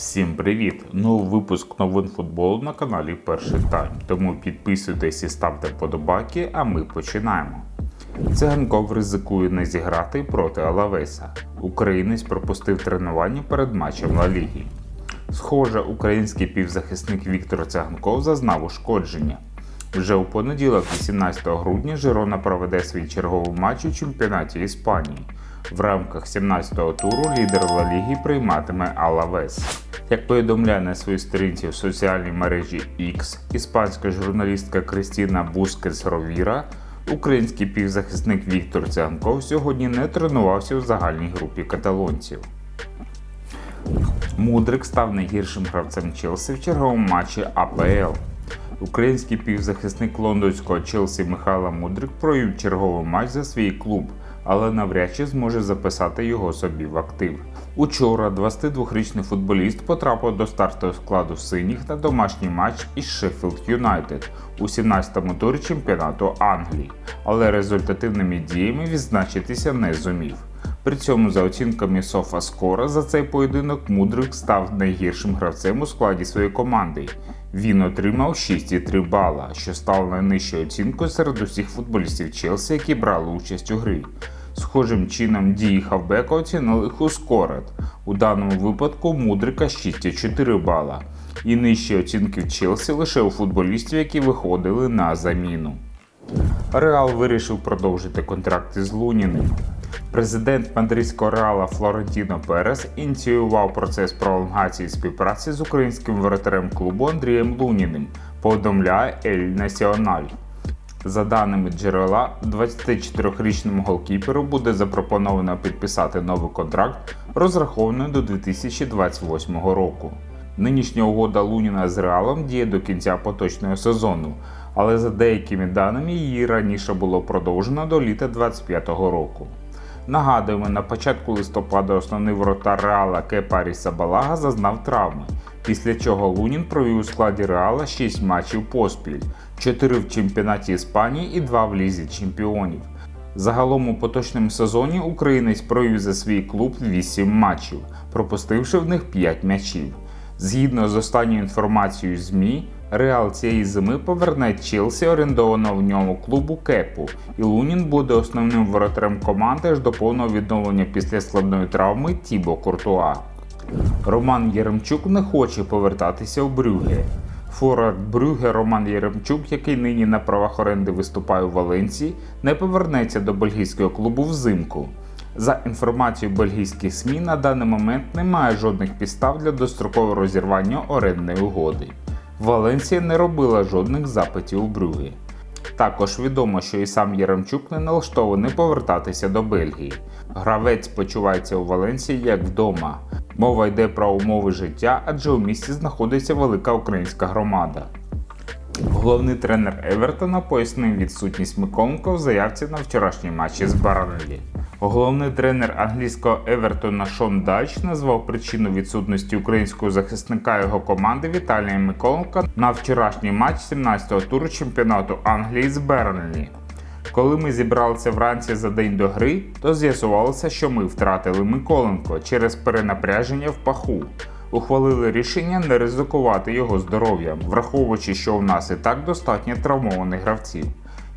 Всім привіт! Новий випуск новин футболу на каналі Перший Тайм. Тому підписуйтесь і ставте подобаки, а ми починаємо. Циганков ризикує не зіграти проти Алавеса. Українець пропустив тренування перед матчем Ла Ліги. Схоже, український півзахисник Віктор Циганков зазнав ушкодження. Вже у понеділок, 18 грудня, Жирона проведе свій черговий матч у чемпіонаті Іспанії. В рамках 17-го туру лідер Ла Ліги прийматиме Алавес. Як повідомляє на своїй сторінці в соціальній мережі X, іспанська журналістка Кристіна Бускес Ровіра, український півзахисник Віктор Циганков сьогодні не тренувався у загальній групі каталонців. Мудрик став найгіршим гравцем Челсі в черговому матчі АПЛ. Український півзахисник лондонського Челсі Михайло Мудрик провів черговий матч за свій клуб, але навряд чи зможе записати його собі в актив. Учора 22-річний футболіст потрапив до стартового складу синіх на домашній матч із Шеффілд Юнайтед у 17-му турі чемпіонату Англії, але результативними діями відзначитися не зумів. При цьому, за оцінками SofaScore, за цей поєдинок Мудрик став найгіршим гравцем у складі своєї команди. Він отримав 6,3 бала, що стало найнижчою оцінкою серед усіх футболістів Челсі, які брали участь у грі. Схожим чином дії хавбека оцінили Хускорет. У даному випадку Мудрика 6,4 бала. І нижчі оцінки в Челсі лише у футболістів, які виходили на заміну. Реал вирішив продовжити контракт із Луніним. Президент мадридського реала Флорентіно Перес ініціював процес пролонгації співпраці з українським воротарем клубу Андрієм Луніним, повідомляє Ель Національ. За даними джерела, 24-річному голкіперу буде запропоновано підписати новий контракт, розрахований до 2028 року. Нинішня угода Луніна з Реалом діє до кінця поточного сезону, але за деякими даними її раніше було продовжено до літа 2025 року. Нагадуємо, на початку листопада основний воротар Реала Кепарі Сабалага зазнав травми, після чого Лунін провів у складі Реала 6 матчів поспіль, 4 в чемпіонаті Іспанії і 2 в лізі чемпіонів. Загалом у поточному сезоні українець провів за свій клуб 8 матчів, пропустивши в них 5 м'ячів. Згідно з останньою інформацією ЗМІ, Реал цієї зими поверне Челсі орендованого в ньому клубу Кепу, і Лунін буде основним воротарем команди аж до повного відновлення після складної травми Тібо Куртуа. Роман Єремчук не хоче повертатися у Брюге. Форвард Брюге Роман Єремчук, який нині на правах оренди виступає у Валенції, не повернеться до бельгійського клубу взимку. За інформацією бельгійських СМІ, на даний момент немає жодних підстав для дострокового розірвання орендної угоди. Валенсія не робила жодних запитів у Брюгі. Також відомо, що і сам Яремчук не налаштований повертатися до Бельгії. Гравець почувається у Валенсії як вдома. Мова йде про умови життя, адже у місті знаходиться велика українська громада. Головний тренер Евертона пояснив відсутність Миколенка в заявці на вчорашній матчі з Барнлі. Головний тренер англійського Евертона Шон Дач назвав причину відсутності українського захисника його команди Віталія Миколенка на вчорашній матч 17-го туру чемпіонату Англії з Бернлі. Коли ми зібралися вранці за день до гри, то з'ясувалося, що ми втратили Миколенко через перенапряження в паху. Ухвалили рішення не ризикувати його здоров'ям, враховуючи, що у нас і так достатньо травмованих гравців.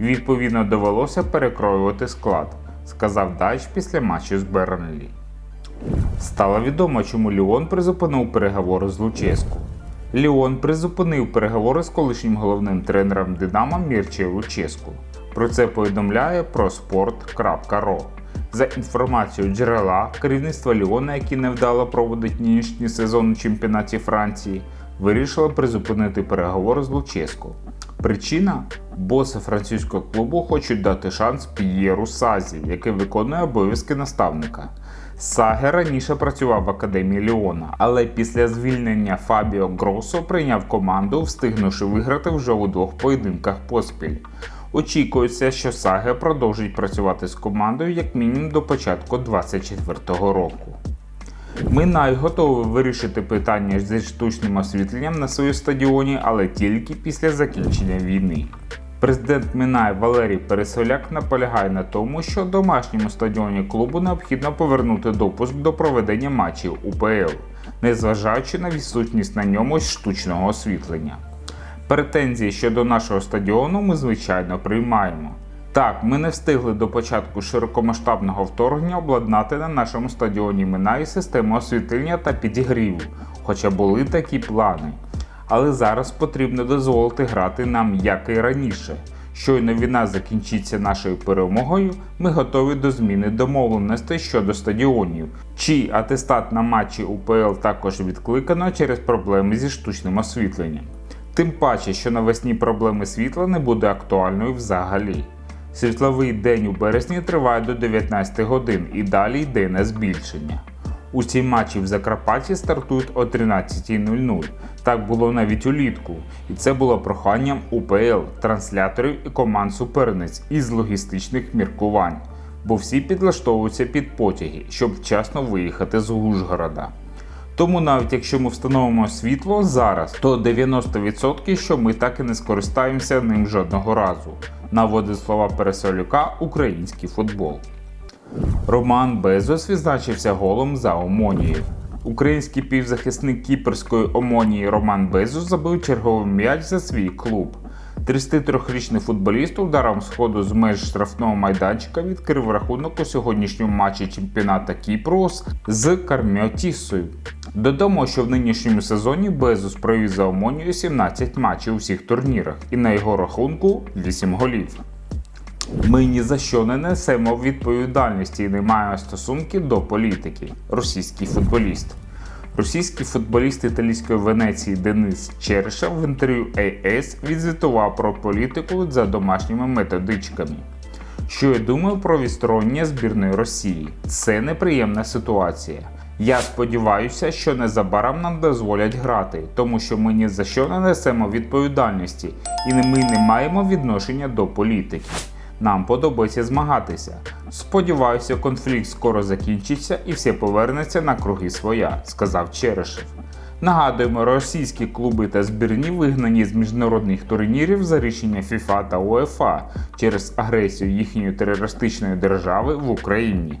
Відповідно, довелося перекроювати склад, сказав Дач після матчу з Бернлі. Стало відомо, чому Ліон призупинив переговори з Луческу. Ліон призупинив переговори з колишнім головним тренером Динамо Мірчею Луческу. Про це повідомляє prosport.ro. За інформацією джерела, керівництво Ліона, яке невдало проводить нинішній сезон у чемпіонаті Франції, вирішило призупинити переговори з Луческо. Причина боси французького клубу хочуть дати шанс П'єру Сазі, який виконує обов'язки наставника. Саге раніше працював в академії Ліона, але після звільнення Фабіо Гросо прийняв команду, встигнувши виграти вже у двох поєдинках поспіль. Очікується, що Саге продовжить працювати з командою як мінімум до початку 2024 року. Минай готовий вирішити питання зі штучним освітленням на своєму стадіоні, але тільки після закінчення війни. Президент Мінай Валерій Пересоляк наполягає на тому, що домашньому стадіоні клубу необхідно повернути допуск до проведення матчів УПЛ. незважаючи на відсутність на ньому штучного освітлення. Претензії щодо нашого стадіону ми звичайно приймаємо. Так, ми не встигли до початку широкомасштабного вторгнення обладнати на нашому стадіоні імена і систему освітлення та підігріву, хоча були такі плани. Але зараз потрібно дозволити грати нам як і раніше. Щойно війна закінчиться нашою перемогою, ми готові до зміни домовленостей щодо стадіонів. Чий атестат на матчі УПЛ також відкликано через проблеми зі штучним освітленням. Тим паче, що навесні проблеми світла не буде актуальною взагалі. Світловий день у березні триває до 19 годин і далі йде на збільшення. Усі матчі в Закарпатті стартують о 13.00. Так було навіть улітку, і це було проханням УПЛ, трансляторів і команд суперниць із логістичних міркувань, бо всі підлаштовуються під потяги, щоб вчасно виїхати з Ужгорода. Тому навіть якщо ми встановимо світло зараз, то 90% що ми так і не скористаємося ним жодного разу. Наводить слова Пересолюка український футбол. Роман Безос відзначився голом за Омонією. Український півзахисник кіперської Омонії Роман Безос забив черговий м'яч за свій клуб. 33-річний футболіст ударом сходу з меж штрафного майданчика відкрив рахунок у сьогоднішньому матчі чемпіоната Кіпру з Карміотісою. Додамо, що в нинішньому сезоні Безус провів за Омонію 17 матчів у всіх турнірах, і на його рахунку 8 голів. Ми ні за що не несемо відповідальності і не маємо стосунки до політики. Російський футболіст. Російський футболіст італійської Венеції Денис Черешев в інтерв'ю AS відзвітував про політику за домашніми методичками. Що я думаю про відсторонення збірної Росії? Це неприємна ситуація. Я сподіваюся, що незабаром нам дозволять грати, тому що ми ні за що не несемо відповідальності і ми не маємо відношення до політики. Нам подобається змагатися. Сподіваюся, конфлікт скоро закінчиться і все повернеться на круги своя, сказав Черешев. Нагадуємо, російські клуби та збірні вигнані з міжнародних турнірів за рішення ФІФА та УЕФА через агресію їхньої терористичної держави в Україні.